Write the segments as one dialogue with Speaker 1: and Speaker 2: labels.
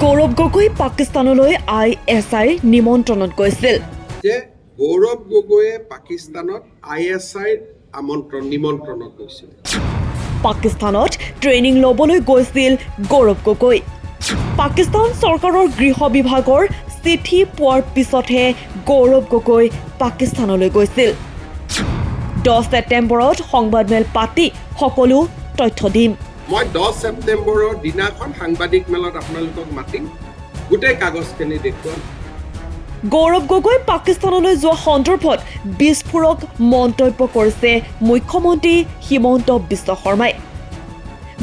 Speaker 1: গৌৰৱ গগৈ পাকিস্তানলৈ I S আইৰ নিমন্ত্ৰণত গৈছিল।
Speaker 2: যে গৌৰৱ গগৈয়ে পাকিস্তানত আই এছ আইৰ আমন্ত্ৰণ নিমন্ত্ৰণত গৈছিল।
Speaker 1: পাকিস্তানত ট্ৰেইনিং ল'বলৈ গৈছিল গৌৰৱ গগৈ। পাকিস্তান চৰকাৰৰ গৃহ বিভাগৰ চিঠি পোৱাৰ পিছতহে গৌৰৱ গগৈ পাকিস্তানলৈ গৈছিল। দহ ছেপ্টেম্বৰত সংবাদমেল পাতি সকলো তথ্য দিম।
Speaker 2: মই দহ ছেপ্টেম্বৰৰ দিনাখন সাংবাদিক মেলত আপোনালোকক মাতিম। গোটেই কাগজখিনি দেখুৱাম।
Speaker 1: গৌৰৱ গগৈ পাকিস্তানলৈ যোৱা সন্দৰ্ভত বিস্ফোৰক মন্তব্য কৰিছে মুখ্যমন্ত্ৰী হিমন্ত বিশ্ব শৰ্মাই।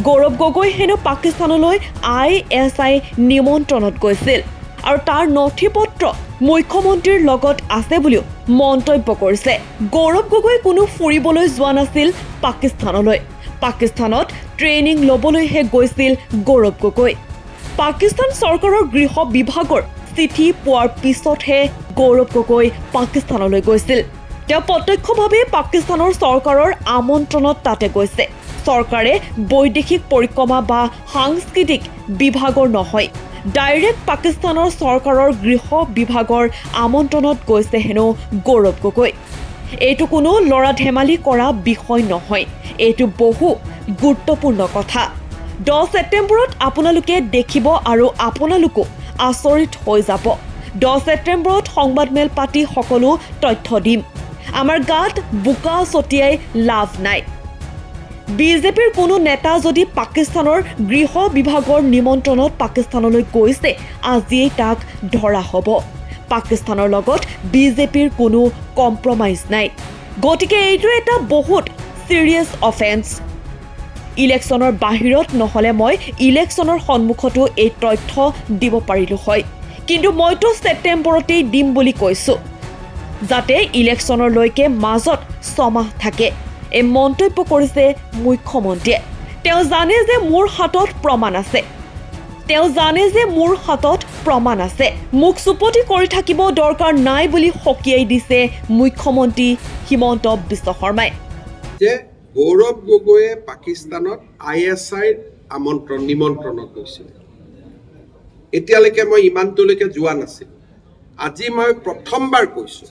Speaker 1: গৌৰৱ গগৈ হেনো পাকিস্তানলৈ আই এছ আই নিমন্ত্ৰণত গৈছিল আৰু তাৰ নথি পত্ৰ মুখ্যমন্ত্ৰীৰ লগত আছে বুলিও মন্তব্য কৰিছে। গৌৰৱ গগৈ কোনো ফুৰিবলৈ যোৱা নাছিল পাকিস্তানলৈ। পাকিস্তানত ট্ৰেইনিং ল'বলৈহে গৈছিল গৌৰৱ গগৈ। পাকিস্তান চৰকাৰৰ গৃহ বিভাগৰ চিঠি পোৱাৰ পিছতহে গৌৰৱ গগৈ পাকিস্তানলৈ গৈছিল। তেওঁ প্ৰত্যক্ষভাৱে পাকিস্তানৰ চৰকাৰৰ আমন্ত্ৰণত তাতে গৈছে। চৰকাৰে বৈদেশিক পৰিক্ৰমা বা সাংস্কৃতিক বিভাগৰ নহয়। ডাইৰেক্ট পাকিস্তানৰ চৰকাৰৰ গৃহ বিভাগৰ আমন্ত্ৰণত গৈছে হেনো গৌৰৱ গগৈ। এইটো কোনো ল'ৰা ধেমালি কৰা বিষয় নহয়। এইটো বহু গুৰুত্বপূৰ্ণ কথা। দহ ছেপ্টেম্বৰত আপোনালোকে দেখিব আৰু আপোনালোকো আচৰিত হৈ যাব। দহ ছেপ্টেম্বৰত সংবাদমেল পাতি সকলো তথ্য দিম। আমাৰ গাত বোকা ছটিয়াই লাভ নাই। বিজেপিৰ কোনো নেতা যদি পাকিস্তানৰ গৃহ বিভাগৰ নিমন্ত্ৰণত পাকিস্তানলৈ গৈছে আজিয়েই তাক ধৰা হ'ব। পাকিস্তানৰ লগত বিজেপিৰ কোনো কম্প্ৰমাইজ নাই। গতিকে এইটো এটা বহুত ছিৰিয়াছ অফেন্স ইলেকশ্যনৰ বাহিৰত নহ'লে মই ইলেকশ্যনৰ সন্মুখতো এই তথ্য দিব পাৰিলোঁ হয়। কিন্তু মইতো ছেপ্টেম্বৰতেই দিম বুলি কৈছোঁ যাতে ইলেকশ্যনলৈকে মাজত ছমাহ থাকে। এই মন্তব্য কৰিছে মুখ্যমন্ত্ৰীয়ে তেওঁ জানে যে মোৰ হাতত প্ৰমাণ আছে। তেওঁ জানে যে মোৰ হাতত প্ৰমাণ আছে। মোক চুপতি কৰি থাকিব দৰকাৰ নাই বুলি সকীয়াই দিছে মুখ্যমন্ত্ৰী হিমন্ত বিশ্ব শৰ্মাই।
Speaker 2: যে গৌৰৱ গগৈয়ে পাকিস্তানত আই এছ আইৰ আমন্ত্ৰণ নিমন্ত্ৰণত গৈছিল। এতিয়ালৈকে মই ইমানটোলৈকে যোৱা নাছিল। আজি মই প্ৰথমবাৰ কৈছোঁ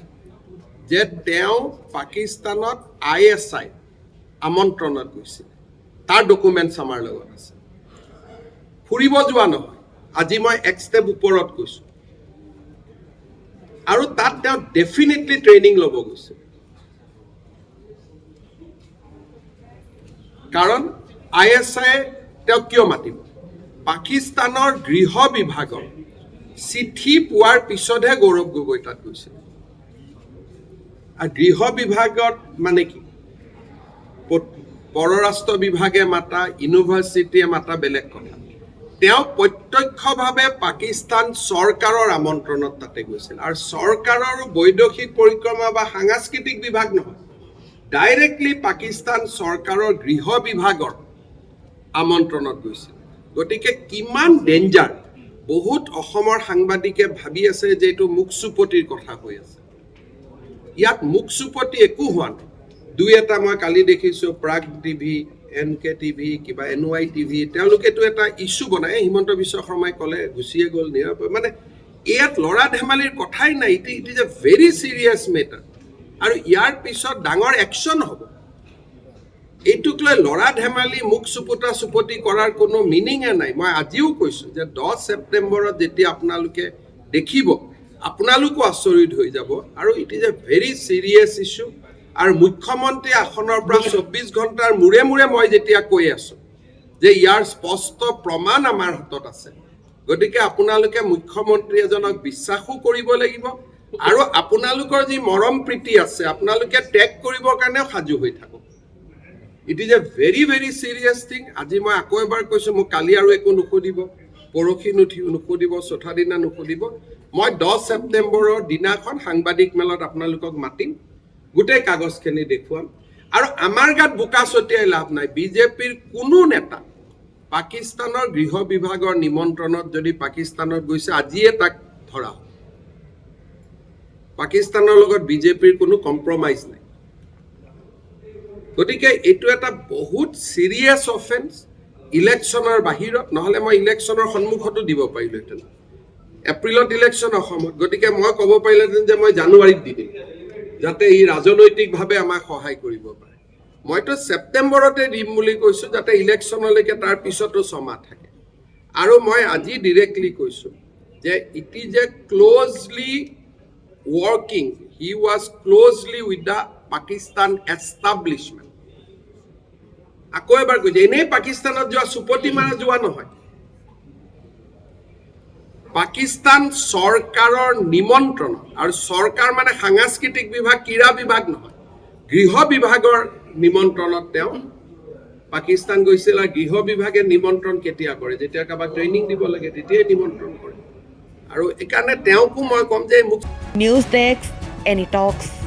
Speaker 2: যে তেওঁ পাকিস্তানত আই এছ আই আমন্ত্ৰণত গৈছিল। তাৰ ডকুমেণ্টছ আমাৰ লগত আছে। ফুৰিব যোৱা নহয়। আজি মই এক ষ্টেপ ওপৰত গৈছোঁ। আৰু তাত তেওঁ ডেফিনেটলি ট্ৰেইনিং ল'ব গৈছে। কাৰণ আই এছ আই তেওঁক কিয় মাতিব? পাকিস্তানৰ গৃহ বিভাগৰ চিঠি পোৱাৰ পিছতহে গৌৰৱ গগৈ তাত গৈছিল। আৰু গৃহ বিভাগত মানে কি? পৰৰাষ্ট্ৰ বিভাগে মাতা, ইউনিভাৰ্চিটিয়ে মাতা বেলেগ কথা। তেওঁ প্ৰত্যক্ষভাৱে পাকিস্তান চৰকাৰৰ আমন্ত্ৰণত তাতে গৈছিল। আৰু চৰকাৰৰ বৈদেশিক পৰিক্ৰমা বা সাংস্কৃতিক বিভাগ নহয়। ডাইৰেক্টলি পাকিস্তান চৰকাৰৰ গৃহ বিভাগৰ আমন্ত্ৰণত গৈছিল। গতিকে কিমান ডেঞ্জাৰ। বহুত অসমৰ সাংবাদিকে ভাবি আছে যে এইটো মুখ চুপতিৰ কথা হৈ আছে। ইয়াত মুখ চুপতি একো হোৱা নাই। দুই এটা মই কালি দেখিছোঁ, Prag TV, N K TV, কিবা এন ৱাই টিভি, তেওঁলোকেতো এটা ইছ্যু বনাই। হিমন্ত বিশ্ব শৰ্মাই ক'লে, গুচিয়ে গ'ল নিৰাপদ মানে ইয়াত ল'ৰা ধেমালিৰ কথাই নাই। It it is a very serious matter আৰু ইয়াৰ পিছত ডাঙৰ একশ্যন হ'ব। এইটোক লৈ ল'ৰা ধেমালি, মুখ চুপুতা, চুপতি কৰাৰ কোনো মিনিঙে নাই। মই আজিও কৈছোঁ যে দহ ছেপ্টেম্বৰত যেতিয়া আপোনালোকে দেখিব আপোনালোকো আচৰিত হৈ যাব। আৰু it is a very serious issue আৰু মুখ্যমন্ত্ৰী আসনৰ পৰা চৌব্বিছ ঘণ্টাৰ মূৰে মূৰে মই যেতিয়া কৈ আছোঁ যে ইয়াৰ স্পষ্ট প্ৰমাণ আমাৰ হাতত আছে গতিকে আপোনালোকে মুখ্যমন্ত্ৰী এজনক বিশ্বাসো কৰিব লাগিব। আৰু আপোনালোকৰ যি মৰম প্ৰীতি আছে আপোনালোকে ত্যাগ কৰিবৰ কাৰণেও সাজু হৈ থাকক। It is a very very serious thing আজি মই আকৌ এবাৰ কৈছোঁ মোক কালি আৰু একো নুসুধিব। পৰহি নুঠি নুসুধিব চৌথা দিনা নুসুধিব মই দহ ছেপ্টেম্বৰৰ দিনাখন সাংবাদিক মেলত আপোনালোকক মাতিম। গোটেই কাগজখিনি দেখুৱাম। আৰু আমাৰ গাত বোকা ছটিয়াই লাভ নাই। বিজেপিৰ কোনো নেতা পাকিস্তানৰ গৃহ বিভাগৰ নিমন্ত্ৰণত যদি পাকিস্তানত গৈছে, আজিয়ে তাক ধৰা হ'ব পাকিস্তানৰ লগত বিজেপিৰ কোনো কম্প্ৰমাইজ নাই। গতিকে এইটো এটা বহুত চিৰিয়াছ অফেন্স ইলেকশ্যনৰ বাহিৰত নহ'লে মই ইলেকশ্যনৰ সন্মুখতো দিব পাৰিলোহেঁতেন। এপ্ৰিলত ইলেকশ্যন অসমত গতিকে মই ক'ব পাৰিলোহেঁতেন যে মই জানুৱাৰীত দি দিম যাতে ই ৰাজনৈতিকভাৱে আমাক সহায় কৰিব পাৰে। মইতো ছেপ্টেম্বৰতে দিম বুলি কৈছোঁ যাতে ইলেকশ্যনলৈকে তাৰ পিছতো ছমাহ থাকে। আৰু মই আজি ডিৰেক্টলি কৈছোঁ যে it is a closely working he was closely with the Pakistan establishment আকৌ এবাৰ কৈছে এনেই পাকিস্তানত যোৱা চুপতি মাৰা যোৱা নহয়। পাকিস্তান চৰকাৰৰ নিমন্ত্ৰণত আৰু চৰকাৰ মানে সাংস্কৃতিক বিভাগ ক্ৰীড়া বিভাগ নহয়। গৃহ বিভাগৰ নিমন্ত্ৰণত তেওঁ পাকিস্তান গৈছিল আৰু গৃহ বিভাগে নিমন্ত্ৰণ কেতিয়া কৰে যেতিয়া কাৰোবাক ট্ৰেইনিং দিব লাগে তেতিয়াই নিমন্ত্ৰণ কৰে। আৰু সেইকাৰণে তেওঁকো মই ক'ম যে মোক
Speaker 1: নিউজ ডেস্ক এনি টক্স